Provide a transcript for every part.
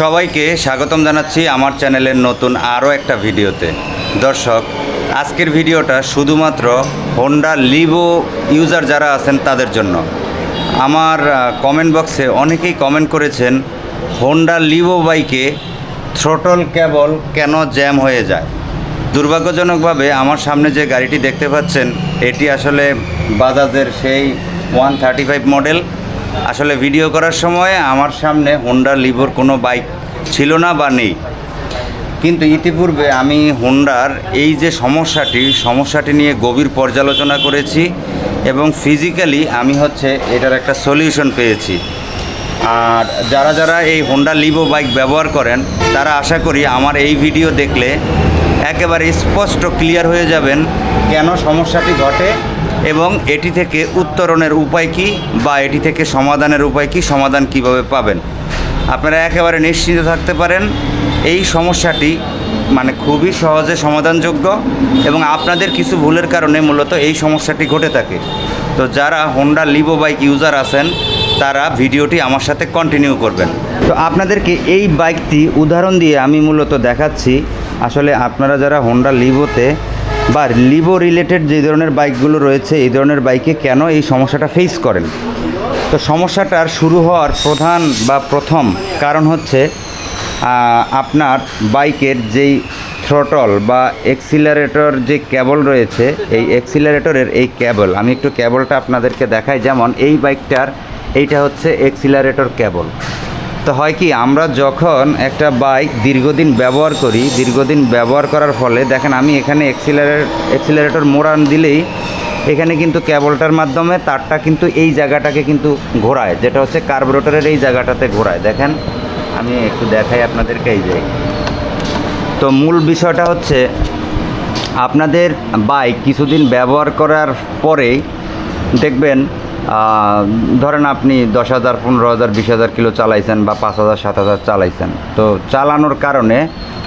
সবাইকে স্বাগতম জানাচ্ছি আমার চ্যানেলের নতুন আরও একটা ভিডিওতে। দর্শক, আজকের ভিডিওটা শুধুমাত্র হোন্ডা লিভো ইউজার যারা আছেন তাদের জন্য। আমার কমেন্ট বক্সে অনেকেই কমেন্ট করেছেন হোন্ডা লিভো বাইকে থ্রোটল কেবল কেন জ্যাম হয়ে যায়? দুর্ভাগ্যজনকভাবে আমার সামনে যে গাড়িটি দেখতে পাচ্ছেন, এটি আসলে বাজাজের সেই ওয়ান থার্টি ফাইভ মডেল আসলে ভিডিও করার সময় আমার সামনে হোন্ডা লিভোর কোনো বাইক ছিল না বা নেই। কিন্তু ইতিপূর্বে আমি হোন্ডার এই যে সমস্যাটি সমস্যাটি নিয়ে গভীর পর্যালোচনা করেছি এবং ফিজিক্যালি আমি হচ্ছে এটার একটা সলিউশন পেয়েছি। আর যারা যারা এই হোন্ডা লিভো বাইক ব্যবহার করেন, তারা আশা করি আমার এই ভিডিও দেখলে একেবারে স্পষ্ট ক্লিয়ার হয়ে যাবেন কেন সমস্যাটি ঘটে এবং এটি থেকে উত্তরণের উপায় কি বা এটি থেকে সমাধানের উপায় কী, সমাধান কীভাবে পাবেন? আপনারা একেবারে নিশ্চিন্ত থাকতে পারেন, এই সমস্যাটি মানে খুবই সহজে সমাধানযোগ্য এবং আপনাদের কিছু ভুলের কারণে মূলত এই সমস্যাটি ঘটে থাকে। তো যারা হোন্ডা লিভো বাইক ইউজার আছেন, তারা ভিডিওটি আমার সাথে কন্টিনিউ করবেন। তো আপনাদেরকে এই বাইকটি উদাহরণ দিয়ে আমি মূলত দেখাচ্ছি। আসলে আপনারা যারা হোন্ডা লিভোতে বা লিভো রিলেটেড যে ধরনের বাইকগুলো রয়েছে, এই ধরনের বাইকে কেন এই সমস্যাটা ফেস করেন? তো সমস্যাটার শুরু হওয়ার প্রধান বা প্রথম কারণ হচ্ছে আপনার বাইকের যেই থ্রটল বা এক্সিলারেটর যে ক্যাবল রয়েছে, এই এক্সিলারেটরের এই ক্যাবল আমি একটু ক্যাবলটা আপনাদেরকে দেখাই। যেমন এই বাইকটার এইটা হচ্ছে এক্সিলারেটর ক্যাবল তো হয় কি, আমরা যখন একটা বাইক দীর্ঘদিন ব্যবহার করি, দীর্ঘদিন ব্যবহার করার ফলে দেখেন আমি এখানে এক্সিলারেট এক্সিলারেটর মোড়ান দিলেই এখানে কিন্তু ক্যাবলটার মাধ্যমে তারটা কিন্তু এই জায়গাটাকে কিন্তু ঘোরায়, যেটা হচ্ছে কার্বোরেটরের এই জায়গাটাতে ঘোরায়। দেখেন, আমি একটু দেখাই আপনাদেরকে এই যে। তো মূল বিষয়টা হচ্ছে, আপনাদের বাইক কিছুদিন ব্যবহার করার পরেই দেখবেন ধরেন আপনি দশ হাজার, পনেরো হাজার, বিশ হাজার কিলো চালাইছেন বা পাঁচ হাজার, সাত হাজার চালাইছেন। তো চালানোর কারণে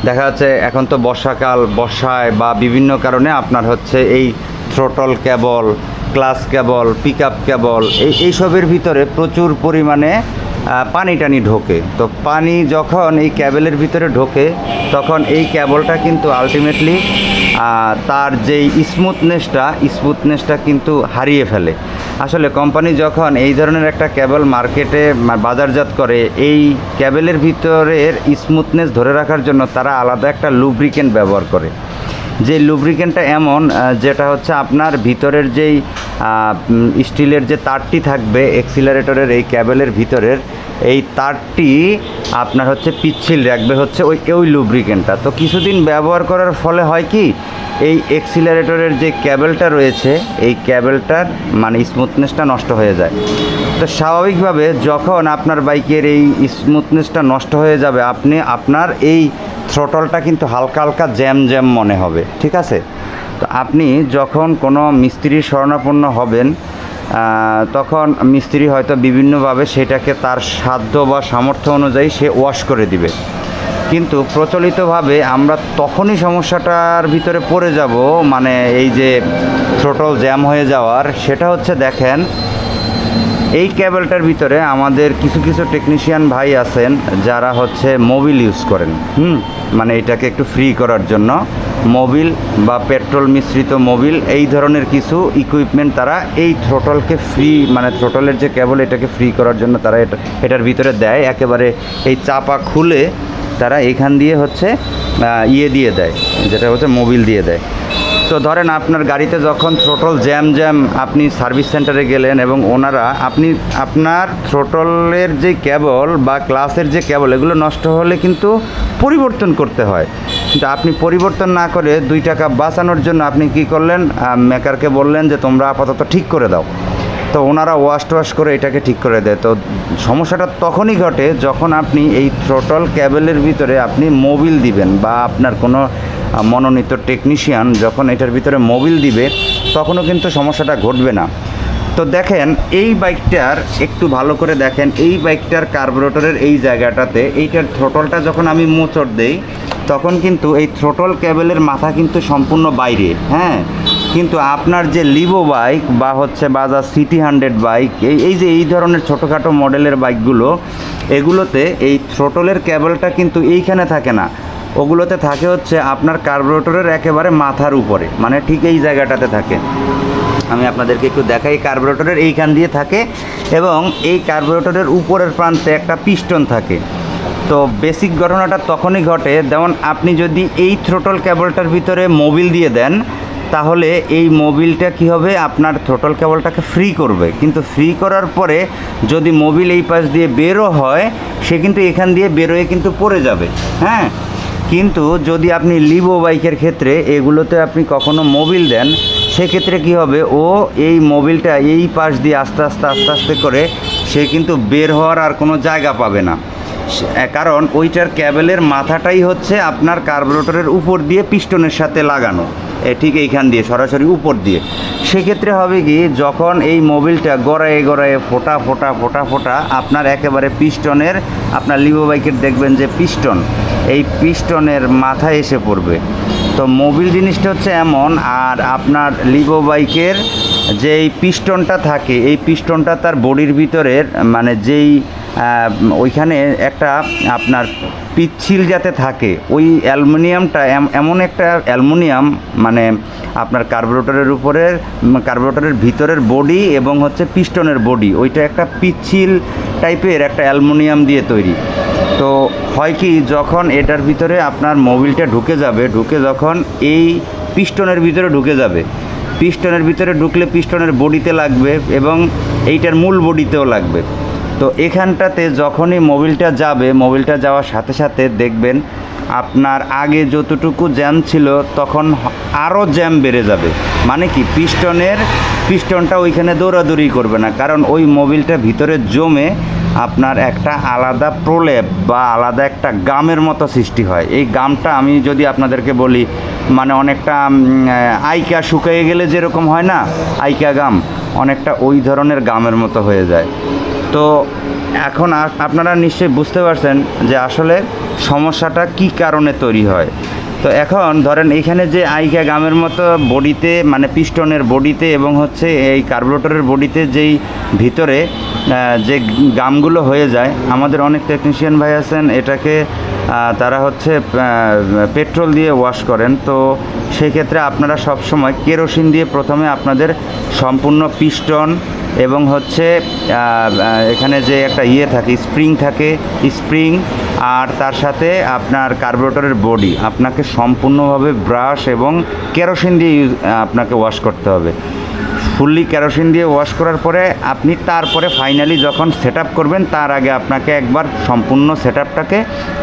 দেখা যাচ্ছে এখন তো বর্ষাকাল, বর্ষায় বা বিভিন্ন কারণে আপনার হচ্ছে এই throttle cable clutch cable pickup cable এই, এইসবের ভিতরে প্রচুর পরিমাণে পানি টানি ঢোকে। তো পানি যখন এই ক্যাবেলের ভিতরে ঢোকে, তখন এই ক্যাবলটা কিন্তু আলটিমেটলি তার যেই স্মুথনেসটা স্মুথনেসটা কিন্তু হারিয়ে ফেলে। আসলে কোম্পানি যখন এই ধরনের একটা ক্যাবেল মার্কেটে বাজারজাত করে, এই ক্যাবেলের ভিতরের স্মুথনেস ধরে রাখার জন্য তারা আলাদা একটা লুব্রিকেন্ট ব্যবহার করে। যে লুব্রিকেন্টটা এমন যেটা হচ্ছে আপনার ভিতরের যেই স্টিলের যে তারটি থাকবে এক্সিলারেটরের এই ক্যাবেলের ভিতরের, এই তারটি আপনার হচ্ছে পিচ্ছিল রাখবে হচ্ছে ওই ওই লুব্রিকেন্টটা তো কিছুদিন ব্যবহার করার ফলে হয় কি, এই এক্সিলারেটরের যে ক্যাবেলটা রয়েছে, এই ক্যাবেলটার মানে স্মুথনেসটা নষ্ট হয়ে যায়। তো স্বাভাবিকভাবে যখন আপনার বাইকের এই স্মুথনেসটা নষ্ট হয়ে যাবে, আপনি আপনার এই থ্রোটলটা কিন্তু হালকা হালকা জ্যাম জ্যাম মনে হবে, ঠিক আছে? তো আপনি যখন কোনো মিস্ত্রির শরণাপন্ন হবেন তখন মিস্ত্রি হয়তো বিভিন্নভাবে সেটাকে তার সাধ্য বা সামর্থ্য অনুযায়ী সে ওয়াশ করে দিবে। কিন্তু প্রচলিতভাবে আমরা তখনই সমস্যাটার ভিতরে পড়ে যাব মানে এই যে থ্রোটল জ্যাম হয়ে যাওয়ার, সেটা হচ্ছে দেখেন এই ক্যাবেলটার ভিতরে আমাদের কিছু কিছু টেকনিশিয়ান ভাই আছেন, যারা হচ্ছে মোবিল ইউজ করেন। হুম? মানে এটাকে একটু ফ্রি করার জন্য। মোবিল বা পেট্রোল মিশ্রিত মোবিল এই ধরনের কিছু ইকুইপমেন্ট তারা এই থ্রোটলকে ফ্রি মানে থ্রোটলের যে কেবল এটাকে ফ্রি করার জন্য তারা এটা, এটার ভিতরে দেয়। একেবারে এই চাপা খুলে তারা এখান দিয়ে হচ্ছে ইয়ে দিয়ে দেয়, যেটা হচ্ছে মোবিল দিয়ে দেয়। তো ধরেন আপনার গাড়িতে যখন থ্রোটল জ্যাম জ্যাম আপনি সার্ভিস সেন্টারে গেলেন এবং ওনারা আপনি, আপনার থ্রোটলের যে কেবল বা ক্লাসের যে কেবল এগুলো নষ্ট হলে কিন্তু পরিবর্তন করতে হয়। কিন্তু আপনি পরিবর্তন না করে দুই টাকা বাঁচানোর জন্য আপনি কি করলেন? মেকারকে বললেন যে, তোমরা আপাতত ঠিক করে দাও। তো ওনারা ওয়াশ টোয়াশ করে এটাকে ঠিক করে দেয়। তো সমস্যাটা তখনই ঘটে যখন আপনি এই থ্রোটল ক্যাবেলের ভিতরে আপনি মোবিল দিবেন বা আপনার কোনো মনোনীত টেকনিশিয়ান যখন এটার ভিতরে মোবিল দিবে, তখনও কিন্তু সমস্যাটা ঘটবে না। তো দেখেন, এই বাইকটার একটু ভালো করে দেখেন, এই বাইকটার কার্বোরেটরের এই জায়গাটাতে, এইটার থ্রোটলটা যখন আমি মোচড় দেই, তখন কিন্তু এই থ্রোটল ক্যাবেলের মাথা কিন্তু সম্পূর্ণ বাইরে হ্যাঁ? কিন্তু আপনার যে লিভো বাইক বা হচ্ছে বাজাজ সিটি হান্ড্রেড বাইক এই এই যে এই ধরনের ছোটোখাটো মডেলের বাইকগুলো এগুলোতে এই থ্রোটলের কেবলটা কিন্তু এইখানে থাকে না। ওগুলোতে থাকে হচ্ছে আপনার কার্বোরেটরের একেবারে মাথার উপরে মানে ঠিক এই জায়গাটাতে থাকে। আমি আপনাদেরকে একটু দেখাই কার্বোরেটরের এইখান দিয়ে থাকে এবং এই কার্বোরেটরের উপরের প্রান্তে একটা পিস্টন থাকে। তো বেসিক ঘটনাটা তখনই ঘটে, যেমন আপনি যদি এই থ্রোটল কেবলটার ভিতরে মোবিল দিয়ে দেন, তাহলে এই মোবিলটা কি হবে? আপনার থ্রোটল কেবলটাকে ফ্রি করবে। কিন্তু ফ্রি করার পরে যদি মোবিল এই পাশ দিয়ে বেরো হয়, সে কিন্তু এখান দিয়ে বেরোয় কিন্তু পড়ে যাবে। হ্যাঁ? কিন্তু যদি আপনি লিভো বাইকের ক্ষেত্রে এগুলোতে আপনি কখনো মোবিল দেন, সেক্ষেত্রে কি হবে? ও এই মোবিলটা এই পাশ দিয়ে আস্তে আস্তে আস্তে আস্তে করে সে কিন্তু বের হওয়ার আর কোনো জায়গা পাবে না। কারণ ওইটার ক্যাবেলের মাথাটাই হচ্ছে আপনার কার্বোরেটরের উপর দিয়ে পিস্টনের সাথে লাগানো। ঠিক এইখান দিয়ে, সরাসরি উপর দিয়ে। সেক্ষেত্রে হবে কি, যখন এই মোবিলটা গড়ায়ে গড়ায়ে ফোটা ফোটা ফোটা ফোটা আপনার একেবারে পিস্টনের, আপনার লিভো বাইকের দেখবেন যে পিস্টন, এই পিস্টনের মাথায় এসে পড়বে। তো মোবিল জিনিসটা হচ্ছে এমন, আর আপনার লিভো বাইকের যেই পিস্টনটা থাকে, এই পিস্টনটা তার বডির ভিতরের মানে যেই ওইখানে একটা আপনার পিচ্ছিল যাতে থাকে, ওই অ্যালুমিনিয়ামটা এম- এমন একটা অ্যালুমিনিয়াম মানে আপনার কার্বোরেটরের উপরের কার্বোরেটরের ভিতরের বডি এবং হচ্ছে পিস্টনের বডি ওইটা একটা পিচ্ছিল টাইপের একটা অ্যালুমিনিয়াম দিয়ে তৈরি। তো হয় কি, যখন এটার ভিতরে আপনার মোবিলটা ঢুকে যাবে, ঢুকে যখন এই পিস্টনের ভিতরে ঢুকে যাবে পিস্টনের ভিতরে ঢুকলে পিস্টনের বডিতে লাগবে এবং এইটার মূল বডিতেও লাগবে। তো এখানটাতে যখনই মোবিলটা যাবে, মোবিলটা যাওয়ার সাথে সাথে দেখবেন আপনার আগে যতটুকু জ্যাম ছিল তখন আরও জ্যাম বেড়ে যাবে। মানে কি? পিস্টনের, পিস্টনটা ওইখানে দৌড়াদৌড়ি করবে না। কারণ ওই মোবিলটা ভিতরে জমে আপনার একটা আলাদা প্রলেপ বা আলাদা একটা গামের মতো সৃষ্টি হয়। এই গামটা আমি যদি আপনাদেরকে বলি মানে অনেকটা আইকা শুকিয়ে গেলে যেরকম হয় না, আইকা গাম, অনেকটা ওই ধরনের গামের মতো হয়ে যায়। তো এখন আপনারা নিশ্চয়ই বুঝতে পারছেন যে আসলে সমস্যাটা কি কারণে তৈরি হয়। তো এখন ধরেন এইখানে যে আইকা গামের মতো বডিতে মানে পিস্টনের বডিতে এবং হচ্ছে এই কার্বোরেটরের বডিতে যেই ভিতরে যে গামগুলো হয়ে যায়, আমাদের অনেক টেকনিশিয়ান ভাই আছেন, এটাকে তারা হচ্ছে পেট্রোল দিয়ে ওয়াশ করেন। তো সেক্ষেত্রে আপনারা সবসময় কেরোসিন দিয়ে প্রথমে আপনাদের সম্পূর্ণ পিস্টন এবং হচ্ছে এখানে যে একটা ইয়ে থাকে, স্প্রিং থাকে, স্প্রিং, আর তার সাথে আপনার কার্বোরেটরের বডি, আপনাকে সম্পূর্ণভাবে ব্রাশ এবং কেরোসিন দিয়ে আপনাকে ওয়াশ করতে হবে। ফুললি কেরোসিন দিয়ে ওয়াশ করার পরে আপনি তারপরে ফাইনালি যখন সেট করবেন, তার আগে আপনাকে একবার সম্পূর্ণ সেট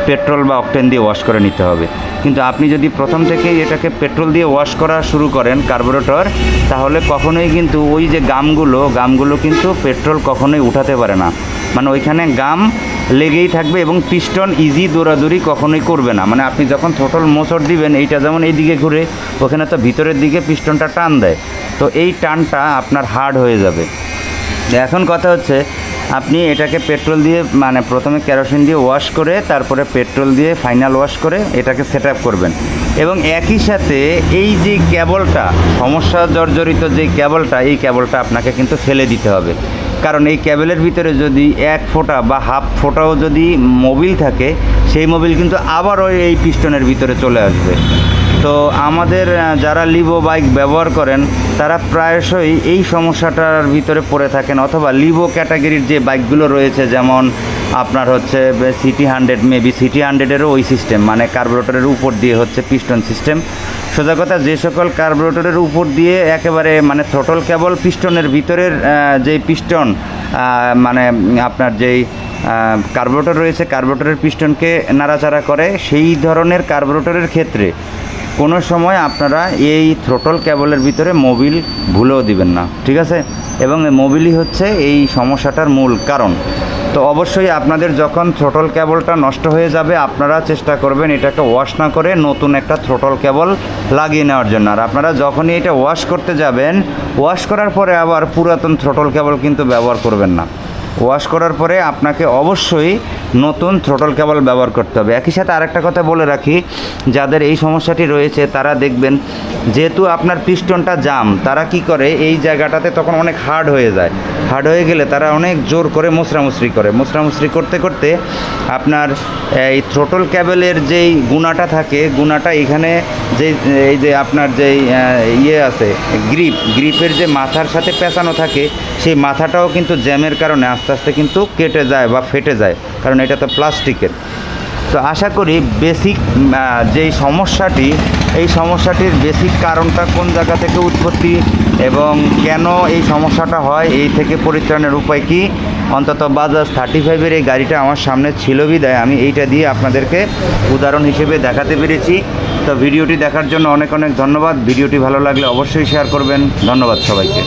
পেট্রোল বা অকটেন দিয়ে ওয়াশ করে নিতে হবে। কিন্তু আপনি যদি প্রথম থেকেই এটাকে পেট্রোল দিয়ে ওয়াশ করা শুরু করেন কার্বোরেটর, তাহলে কখনোই কিন্তু ওই যে গামগুলো গামগুলো কিন্তু পেট্রোল কখনোই উঠাতে পারে না। মানে ওইখানে গাম লেগেই থাকবে এবং পিস্টন ইজি দৌড়াদৌড়ি কখনোই করবে না। মানে আপনি যখন থোটল মোচড় দিবেন, এইটা যেমন এইদিকে ঘুরে, ওখানে তো ভিতরের দিকে পিস্টনটা টান দেয়। তো এই টানটা আপনার হার্ড হয়ে যাবে। এখন কথা হচ্ছে, আপনি এটাকে পেট্রোল দিয়ে মানে প্রথমে কেরোসিন দিয়ে ওয়াশ করে, তারপরে পেট্রোল দিয়ে ফাইনাল ওয়াশ করে এটাকে সেট করবেন। এবং একই সাথে এই যে কেবলটা সমস্যা জর্জরিত যে কেবলটা এই কেবলটা আপনাকে কিন্তু ফেলে দিতে হবে। কারণ এই কেবলের ভিতরে যদি এক ফোঁটা বা হাফ ফোঁটাও যদি মোবিল থাকে, সেই মোবিল কিন্তু আবারও এই পিস্টনের ভিতরে চলে আসবে। তো আমাদের যারা লিভো বাইক ব্যবহার করেন, তারা প্রায়শই এই সমস্যাটার ভিতরে পড়ে থাকেন অথবা লিভো ক্যাটাগরির যে বাইকগুলো রয়েছে, যেমন আপনার হচ্ছে সিটি হান্ড্রেড মেবি সিটি হান্ড্রেডেরও ওই সিস্টেম মানে কার্বোরেটরের উপর দিয়ে হচ্ছে পিস্টন সিস্টেম সোজা কথা, যে সকল কার্বোরেটরের উপর দিয়ে একেবারে মানে থ্রোটল কেবল পিস্টনের ভিতরের যে পিস্টন মানে আপনার যেই কার্বোরেটর রয়েছে কার্বোরেটরের পিস্টনকে নাড়াচাড়া করে, সেই ধরনের কার্বোরেটরের ক্ষেত্রে কোনো সময় আপনারা এই থ্রোটল ক্যাবলের ভিতরে মোবিল ভুলেও দিবেন না, ঠিক আছে? এবং মোবিলই হচ্ছে এই সমস্যাটার মূল কারণ। তো অবশ্যই আপনাদের যখন থ্রোটল কেবলটা নষ্ট হয়ে যাবে, আপনারা চেষ্টা করবেন এটাকে ওয়াশ না করে নতুন একটা থ্রোটল কেবল লাগিয়ে নেওয়ার জন্য। আর আপনারা যখনই এটা ওয়াশ করতে যাবেন ওয়াশ করার পরে আবার পুরাতন থ্রোটল কেবল কিন্তু ব্যবহার করবেন না। ওয়াশ করার পরে আপনাকে অবশ্যই নতুন থ্রোটল কেবল ব্যবহার করতে হবে। একই সাথে আরেকটা কথা বলে রাখি, যাদের এই সমস্যাটি রয়েছে, তারা দেখবেন যেহেতু আপনার পিস্টনটা জাম তারা কি করে, এই জায়গাটাতে তখন অনেক হার্ড হয়ে যায়। হার্ড হয়ে গেলে তারা অনেক জোর করে মুসরামুসরি করে। মুসরামুসরি করতে করতে আপনার এই থ্রোটল ক্যাবেলের যেই গুণাটা থাকে গুণাটা এখানে যে, এই যে আপনার যেই ইয়ে আছে গ্রিপ গ্রিপের যে মাথার সাথে পেঁচানো থাকে, সেই মাথাটাও কিন্তু জ্যামের কারণে আস্তে আস্তে কিন্তু কেটে যায় বা ফেটে যায়। কারণ এটা তো প্লাস্টিকের। তো আশা করি বেসিক যেই সমস্যাটি, এই সমস্যাটির বেসিক কারণটা কোন জায়গা থেকে উৎপত্তি এবং কেন এই সমস্যাটা হয়, এই থেকে পরিত্রাণের উপায় কি? অন্তত বাজাজ থার্টি ফাইভের এই গাড়িটা আমার সামনে ছিল বিদায়। আমি এইটা দিয়ে আপনাদেরকে উদাহরণ হিসেবে দেখাতে পেরেছি। তো ভিডিওটি দেখার জন্য অনেক অনেক ধন্যবাদ। ভিডিওটি ভালো লাগলে অবশ্যই শেয়ার করবেন। ধন্যবাদ সবাইকে।